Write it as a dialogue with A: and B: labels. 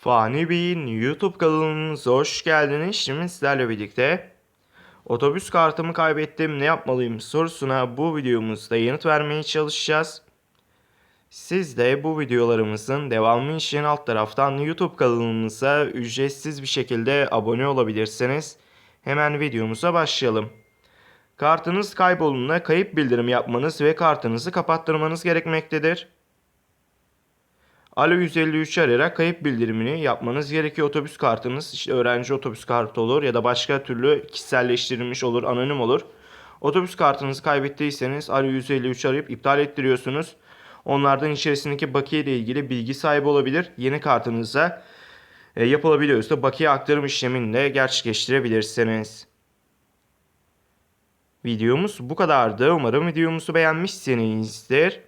A: Fani Bey'in YouTube kanalımıza hoş geldiniz. Şimdi sizlerle birlikte otobüs kartımı kaybettim ne yapmalıyım sorusuna bu videomuzda yanıt vermeye çalışacağız. Siz de bu videolarımızın devamı için alt taraftan YouTube kanalımıza ücretsiz bir şekilde abone olabilirsiniz. Hemen videomuza başlayalım. Kartınız kaybolduğunda kayıp bildirim yapmanız ve kartınızı kapattırmanız gerekmektedir. Alo 153 arayarak kayıp bildirimini yapmanız gerekiyor. Otobüs kartınız işte öğrenci otobüs kartı olur ya da başka türlü kişiselleştirilmiş olur, anonim olur. Otobüs kartınızı kaybettiyseniz Alo 153 arayıp iptal ettiriyorsunuz. Onlardan içerisindeki bakiye ile ilgili bilgi sahibi olabilir. Yeni kartınıza e, yapılabiliyorsa bakiye aktarım işlemini de gerçekleştirebilirsiniz. Videomuz bu kadardı. Umarım videomuzu beğenmişsinizdir.